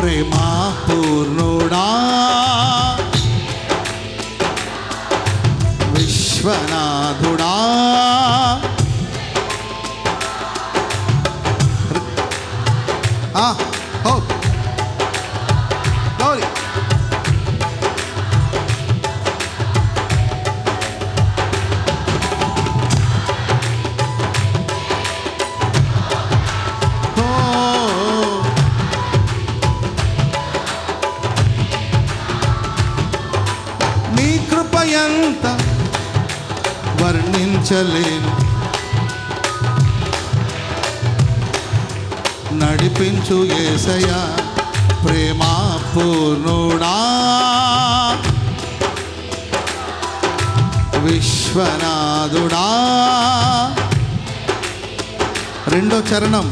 ప్రేమా పూర్ణుడా వర్ణించలేను నడిపించు ఏసయ ప్రేమా పూర్ణుడా విశ్వనాథుడా. రెండో చరణం.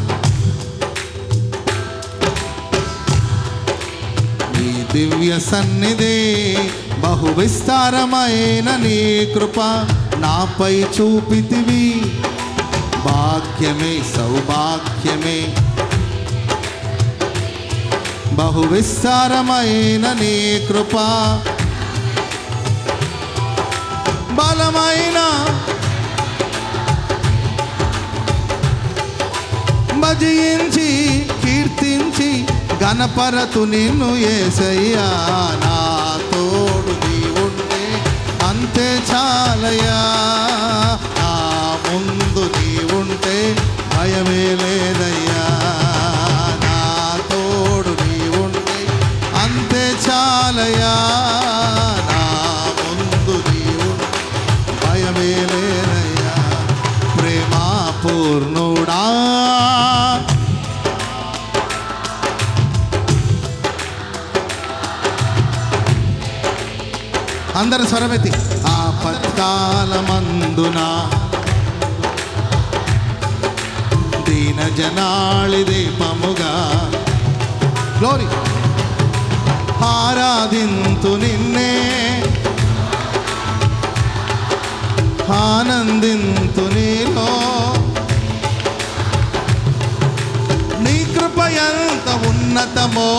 నీ దివ్య సన్నిధి బహు విస్తారమైన నీ కృప. నాపై చూపితివి. భాగ్యమే సౌభాగ్యమే. బహు విస్తారమైన నీ కృప. బలమైన భజయించి కీర్తించి గణపరతు నిన్ను ఏసయ్యా నా చాలయ్యా నా ముందు నీ ఉంటే భయమే లేదయ్యా. నా తోడు నీ ఉంటే అంతే చాలయా నా ముందు నీ ఉంటే భయమే లేదయ్యా. ప్రేమా పూర్ణుడా అందరి స్వరమెత్తి. కాలమందున పత్కాలమందున దీన జనాళి దీపముగా గ్లోరీ ఆరాధింతు నిన్నే. ఆనందింతు నీలో. నీ కృప ఎంత ఉన్నతమో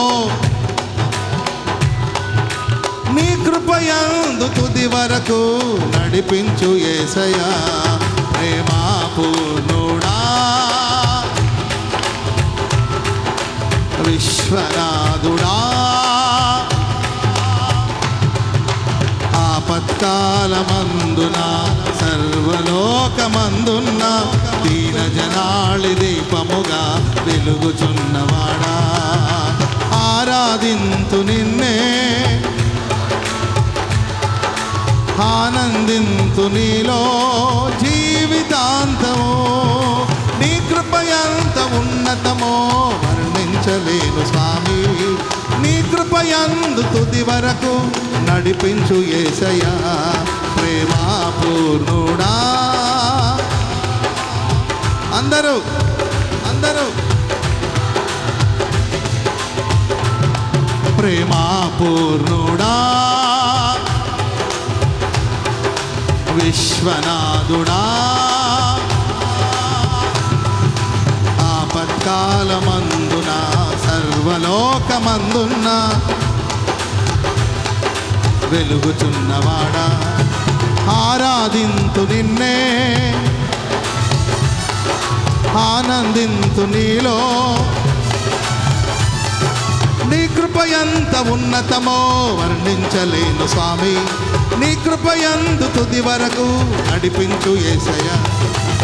కృపయందు తుది వరకు నడిపించు ఏసయా ప్రేమా పూర్ణుడా విశ్వనాథుడా. ఆపత్కాలమందున సర్వలోకమందున్న దీన జనాళి దీపముగా వెలుగుచున్నవాడా. ఆరాధింతు నిన్నే ఆనందింతు నీలో జీవితాంతము. నీ కృపయంత ఉన్నతమో వర్ణించలేను స్వామి. నీ కృపయందు తుది వరకు నడిపించు ఏసయా ప్రేమాపూర్ణుడా. అందరూ అందరూ. ప్రేమాపూర్ణుడా. విశ్వనాథుడా. ఆపత్కాలమందున సర్వలోకమందున్న వెలుగుచున్నవాడా. ఆరాధింతు నిన్నే ఆనందింతు నీలో. నీ కృప ఎంత ఉన్నతమో వర్ణించలేను స్వామి. నీ కృపయందు తుది వరకు నడిపించు ఏసయ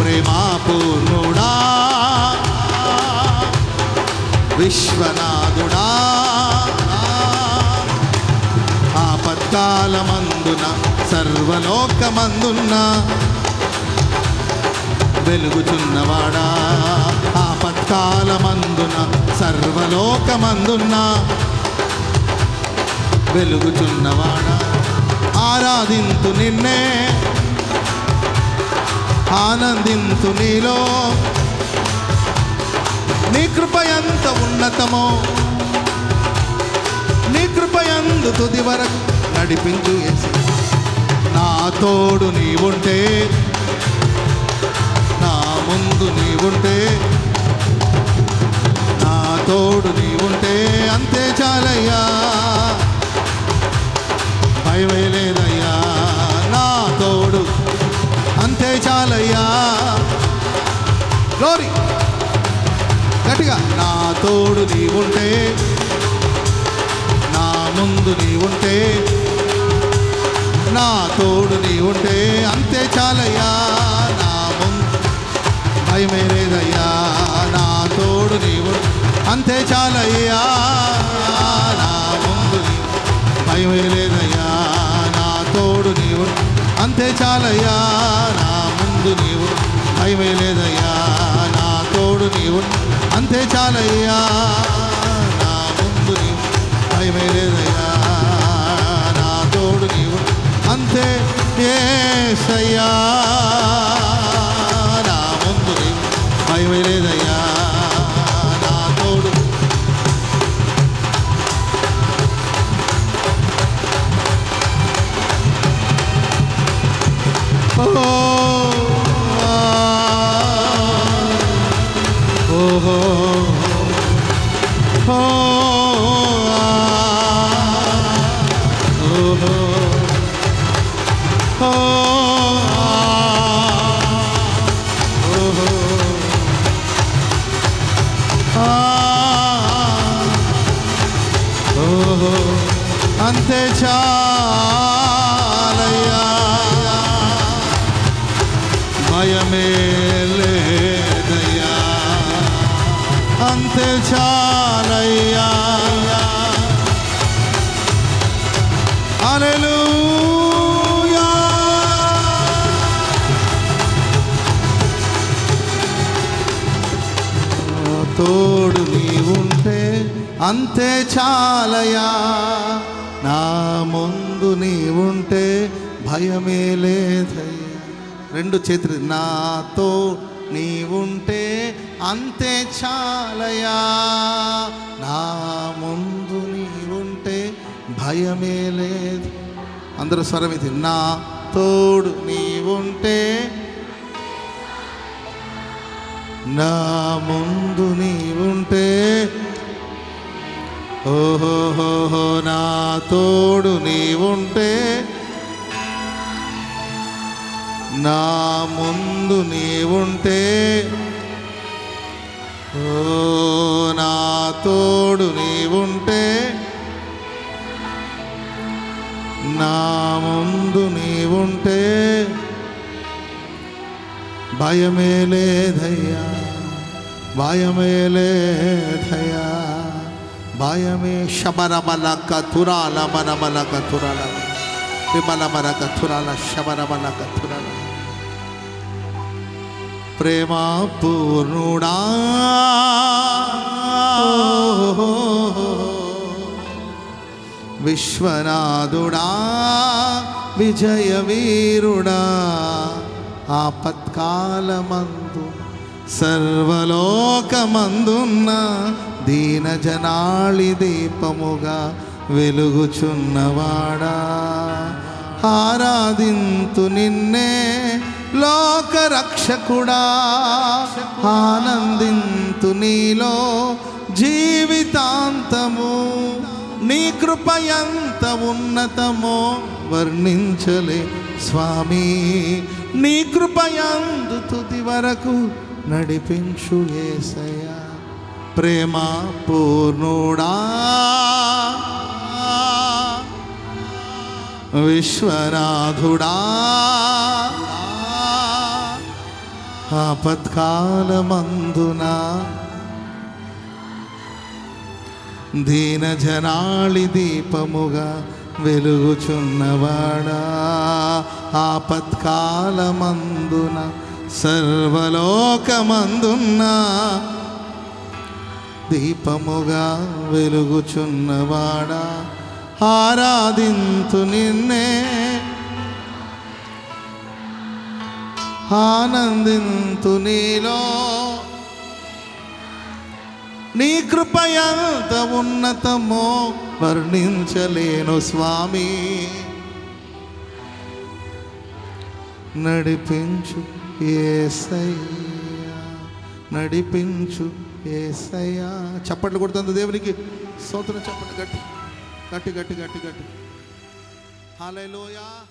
ప్రేమాపూర్ణుడా. విశ్వనాథుడా. ఆపత్కాలమందున సర్వలోకమందున్న వెలుగుచున్నవాడా. ఆపత్కాలమందున సర్వలోకమందున్న వెలుగుచున్నవాడా. ఆరాధింతు నిన్నే ఆనందింతు నీలో నీ కృప ఎంత ఉన్నతమో నీ కృప ఎందు తుది వరకు నడిపించు యేసు. నా తోడు నీవుంటే నా ముందు నీవుంటే నా తోడు నీవుంటే అంతే చాలయ్యా భయమే లేదు గ్లోరీ గట్టిగా నా తోడు నీ ఉంటే నా ముందు నీ ఉంటే నా తోడు నీ ఉంటే అంతే చాలయ్యా నా ముందు భయమే లేదయ్యా నా తోడు నీ ఉంటే అంతే చాలయ్యా నా ముందు నీ భయమే లేదయ్యా నా తోడు నీవు అంతే చాలయ్యా నా ముందు నీవు భయమే లేదయ్యా ముందు నీవు. అంతే చాలయ్యా. నా ముందు నీవు. భయమే లేదయ్యా నా తోడు నీవు. అంతే ఏసయ్యా. నా ముందు నీవు. భయమే లేదయ్యా అంతే చాలయ్యా భయమే లేదయ్యా అంతే చాలయ్యా హల్లెలూయా తోడు నీ ఉంటే అంతే చాలయా? నా ముందు నీ ఉంటే భయమే లేదయ్యా. రెండు చేతులు నాతో నీ ఉంటే అంతే చాలయా? నా ముందు నీ ఉంటే భయమే లేదు. అందరూ స్వరమితి నా తోడు నీ ఉంటే నా ముందు నీ ఉంటే ఓహోహోహో నా తోడు నీ ఉంటే నా ముందు నీ ఉంటే ఓ నా తోడు నీ ఉంటే నా ముందు నీ ఉంటే భయమే లేదయ్యా భయమే లేదయ్యా. భయమే శబరమల కతురాల మనమల కతురాల విమల మన కతురాల శబరమల కతురాల ప్రేమ పూర్ణుడా విశ్వనాథుడా విజయ వీరుడా ఆపత్కాలమందు సర్వలోకమందున్న దీన జనాళి దీపముగా వెలుగుచున్నవాడా. ఆరాధింతు నిన్నే లోక రక్షకుడా ఆనందింతు నీలో జీవితాంతము. నీ కృప ఎంత ఉన్నతమో వర్ణించలే స్వామి. నీ కృప ఎందు తుది వరకు నడిపించు ఏసయ్యా. ప్రేమ పూర్ణుడా. విశ్వనాథుడా. ఆపత్కాలమందునా దీన జనాళి దీపముగా వెలుగుచున్నవాడా. ఆపత్కాలమందున సర్వలోకమందున్న దీపముగా వెలుగుచున్నవాడా. ఆరాధింతు నిన్నే ఆనందింతు నీలో. నీ కృప ఎంత ఉన్నతమో వర్ణించలేను స్వామి. నడిపించు ఏసయ్యా. నడిపించు ఏసయ్యా. చప్పట్లు కొడుతుంది దేవునికి. స్తోత్రం చప్పట్లు గట్టి గట్టి గట్టి గట్టి గట్టి. హాలేలోయా